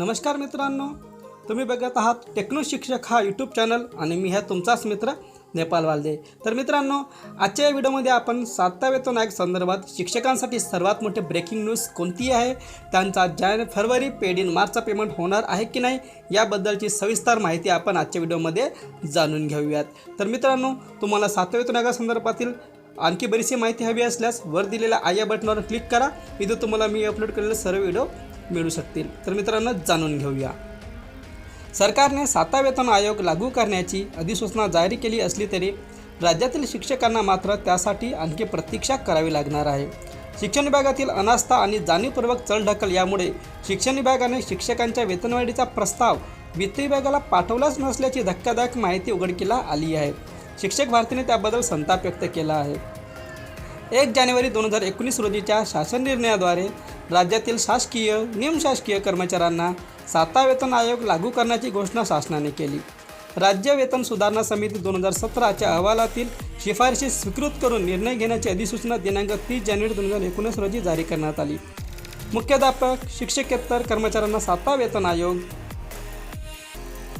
नमस्कार मित्रांनो तुम्ही बघत आहात टेक्नो शिक्षक हा यूट्यूब चॅनल आणि मी ह्या तुमचाच मित्र नेपाल वालदे. तर मित्रांनो आजच्या या व्हिडिओमध्ये आपण सातव्या वेतन आयोग संदर्भात शिक्षकांसाठी सर्वात मोठे ब्रेकिंग न्यूज कोणती आहे? त्यांचा जान फरवरी पेड इन मार्चचा पेमेंट होणार आहे की नाही? याबद्दलची सविस्तर माहिती आपण आजच्या व्हिडिओमध्ये जाणून घेऊयात. तर मित्रांनो तुम्हाला सातव्या वेतन आयोगासंदर्भातील आणखी बरीचशी माहिती हवी असल्यास वर दिलेल्या आया बटनावर क्लिक करा. इथं तुम्हाला मी अपलोड केलेले सर्व व्हिडिओ मिळू शकतील. तर मित्रांनो जाणून घेऊया. सरकारने साता वेतन आयोग लागू करण्याची अधिसूचना जारी केली असली तरी राज्यातील शिक्षकांना मात्र त्यासाठी आणखी प्रतीक्षा करावी लागणार आहे. शिक्षण विभागातील अनास्था आणि जाणीवपूर्वक चलढकल यामुळे शिक्षण विभागाने शिक्षकांच्या वेतनवाढीचा प्रस्ताव वित्त विभागाला पाठवलाच नसल्याची धक्कादायक माहिती उघडकीला आली आहे. शिक्षक भारतीने त्याबद्दल संताप व्यक्त केला आहे. एक जानेवारी दोन हजार एकोणीस रोजीच्या शासन निर्णयाद्वारे राज्यातील शासकीय निमशासकीय कर्मचाऱ्यांना साता वेतन आयोग लागू करण्याची घोषणा शासनाने केली. राज्य वेतन सुधारणा समिती दोन हजार सतराच्या अहवालातील शिफारशी स्वीकृत करून निर्णय घेण्याची अधिसूचना दिनांक तीस जानेवारी दोन हजार एकोणीस रोजी जारी करण्यात आली. मुख्याध्यापक शिक्षकेतर कर्मचाऱ्यांना सातवा वेतन आयोग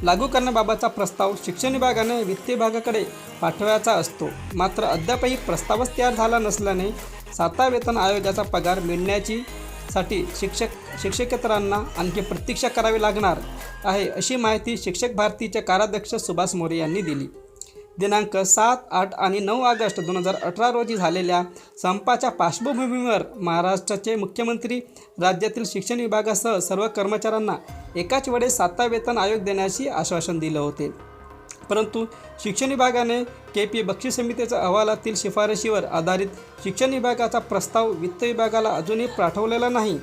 लागू करण्याबाबतचा प्रस्ताव शिक्षण विभागाने वित्त विभागाकडे पाठवायचा असतो. मात्र अद्यापही प्रस्तावच तयार झाला नसल्याने सातवा वेतन आयोगाचा पगार मिळण्याची साठी शिक्षक शिक्षकेतरांना आणखी प्रतीक्षा करावी लागणार आहे अशी माहिती शिक्षक भारतीचे कार्याध्यक्ष सुभाष मोरे यांनी दिली. दिनांक सात आठ आणि नऊ ऑगस्ट दोन हजार अठरा रोजी झालेल्या संपाच्या पार्श्वभूमीवर महाराष्ट्राचे मुख्यमंत्री राज्यातील शिक्षण विभागासह सर्व कर्मचाऱ्यांना एकाच वेळेस सातवा वेतन आयोग देण्याचे आश्वासन दिलं होते. परंतु शिक्षण विभागाने के पी बक्षी समितीच्या अहवालातील शिफारशीवर आधारित शिक्षण विभागाचा प्रस्ताव वित्त विभागाला अजूनही पाठवलेला नाही.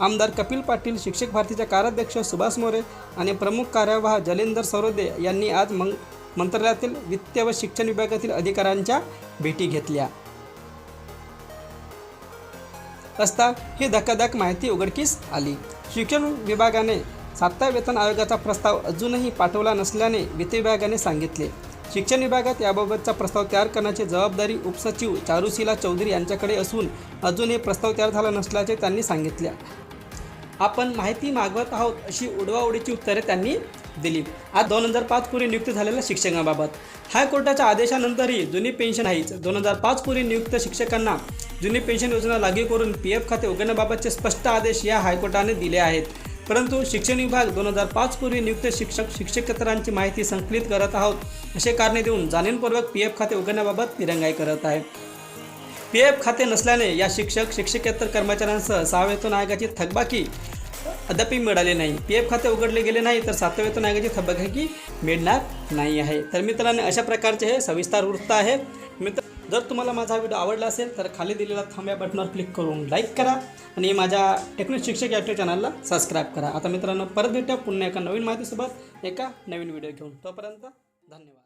आमदार कपिल पाटील शिक्षक भारतीचे कार्याध्यक्ष सुभाष मोरे आणि प्रमुख कार्यवाह जलेंदर सरोदे यांनी आज मंग मंत्रालयातील वित्त व शिक्षण विभागातील अधिकाऱ्यांच्या भेटी घेतल्या. असता ही धक्कादायक माहिती उघडकीस आली. शिक्षण विभागाने सातव्या वेतन आयोगाचा प्रस्ताव अजूनही पाठवला नसल्याने वित्त विभागाने सांगितले. शिक्षण विभागात याबाबतचा प्रस्ताव तयार करण्याची जबाबदारी उपसचिव चारुशिला चौधरी यांच्याकडे असून अजूनही प्रस्ताव तयार झाला नसल्याचे त्यांनी सांगितले. आपण माहिती मागवत आहोत अशी उडवाउडीची उत्तरे त्यांनी दिली. आज दोन हजार पाच पूर्वी नियुक्त झालेल्या शिक्षकांबाबत. हायकोर्टाच्या आदेशानंतरही जुनी पेन्शन आहेच दोन हजार पाच पूर्वी नियुक्त शिक्षकांना जुनी पेन्शन योजना लागू करून पी एफ खाते उघडण्याबाबतचे स्पष्ट आदेश या हायकोर्टाने दिले आहेत. परंतु शिक्षण विभाग दोन हजार पाच पूर्वी नियुक्त शिक्षक शिक्षकेतरांची माहिती संकलित करत आहोत असे कारणे देऊन जाणीवपूर्वक पी एफ खाते उघडण्याबाबत तिरंगाई करत आहे. पी एफ खाते नसल्याने या शिक्षक शिक्षकेतर कर्मचाऱ्यांसह सहा वेतन आयोगाची थकबाकी अद्यापही मिळाली नाही. पी एफ खाते उघडले गेले नाही तर सातव्या वेतन आयोगाची थकबाकी मिळणार नाही आहे. तर मित्रांनो अशा प्रकारचे हे सविस्तर वृत्त आहे. मित्र जर तुम्हाला माझा व्हिडिओ आवडला असेल तर खाली दिलेला थांब्या बटनावर क्लिक करून लाईक करा आणि माझ्या टेक्निक शिक्षक या चॅनलला सबस्क्राईब करा. आता मित्रांनो परत भेटूया पुन्हा एका नवीन माहितीसोबत एका नवीन व्हिडिओ घेऊन. तोपर्यंत धन्यवाद.